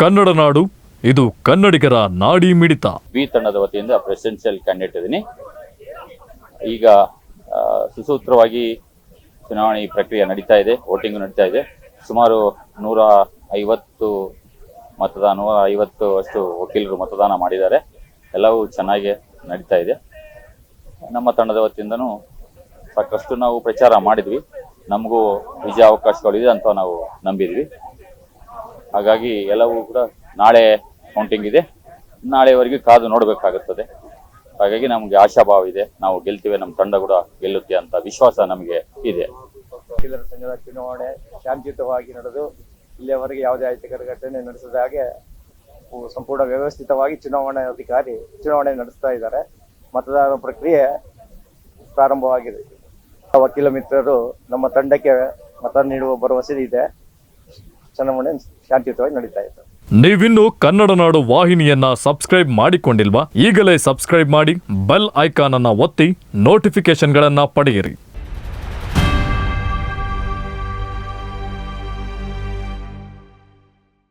ಕನ್ನಡ ನಾಡು, ಇದು ಕನ್ನಡಿಗರ ನಾಡಿ ಮಿಡಿತ. ಬಿ ತಂಡದ ವತಿಯಿಂದ ಪ್ರೆಸಿಡೆನ್ಷಿಯಲ್ ಕ್ಯಾಂಡಿಡೇಟ್ ಇದ್ದೀನಿ. ಈಗ ಸುಸೂತ್ರವಾಗಿ ಚುನಾವಣೆ ಪ್ರಕ್ರಿಯೆ ನಡೀತಾ ಇದೆ, ವೋಟಿಂಗ್ ನಡೀತಾ ಇದೆ. ಸುಮಾರು ನೂರ ಐವತ್ತು ಮತದಾನ, ನೂರ ಐವತ್ತು ಅಷ್ಟು ವಕೀಲರು ಮತದಾನ ಮಾಡಿದ್ದಾರೆ. ಎಲ್ಲವೂ ಚೆನ್ನಾಗಿ ನಡೀತಾ ಇದೆ. ನಮ್ಮ ತಂಡದ ವತಿಯಿಂದನೂ ಸಾಕಷ್ಟು ನಾವು ಪ್ರಚಾರ ಮಾಡಿದ್ವಿ. ನಮಗೂ ವಿಜಯ ಅವಕಾಶಗಳಿದೆ ಅಂತ ನಾವು ನಂಬಿದ್ವಿ. ಹಾಗಾಗಿ ಎಲ್ಲವೂ ಕೂಡ ನಾಳೆ ಕೌಂಟಿಂಗ್ ಇದೆ. ನಾಳೆವರೆಗೆ ಕಾದು ನೋಡಬೇಕಾಗುತ್ತದೆ. ಹಾಗಾಗಿ ನಮಗೆ ಆಶಾಭಾವ ಇದೆ. ನಾವು ಗೆಲ್ತೀವಿ ನಮ್ಮ ತಂಡ ಕೂಡ ಗೆಲ್ಲುತ್ತೆ ಅಂತ ವಿಶ್ವಾಸ ನಮಗೆ ಇದೆ. ವಕೀಲರ ಸಂಘದ ಚುನಾವಣೆ ಶಾಂತಿಯುತವಾಗಿ ನಡೆದು, ಇಲ್ಲಿಯವರೆಗೆ ಯಾವುದೇ ಅಹಿತಕರ ಘಟನೆ ನಡೆಸದ ಹಾಗೆ ಸಂಪೂರ್ಣ ವ್ಯವಸ್ಥಿತವಾಗಿ ಚುನಾವಣಾ ಅಧಿಕಾರಿ ಚುನಾವಣೆ ನಡೆಸ್ತಾ ಇದ್ದಾರೆ. ಮತದಾನ ಪ್ರಕ್ರಿಯೆ ಪ್ರಾರಂಭವಾಗಿದೆ. ವಕೀಲ ಮಿತ್ರರು ನಮ್ಮ ತಂಡಕ್ಕೆ ಮತ ನೀಡುವ ಭರವಸೆ ಇದೆ. ಚುನಾವಣೆ ಶಾಂತಿಯುತವಾಗಿ ನಡೀತಾ ಇತ್ತು. ನೀವಿನ್ನು ಕನ್ನಡ ನಾಡು ವಾಹಿನಿಯನ್ನ ಸಬ್ಸ್ಕ್ರೈಬ್ ಮಾಡಿಕೊಂಡಿಲ್ವಾ ಈಗಲೇ ಸಬ್ಸ್ಕ್ರೈಬ್ ಮಾಡಿ ಬೆಲ್ ಐಕಾನ್ ಅನ್ನ ಒತ್ತಿ ನೋಟಿಫಿಕೇಶನ್ಗಳನ್ನ ಪಡೆಯಿರಿ.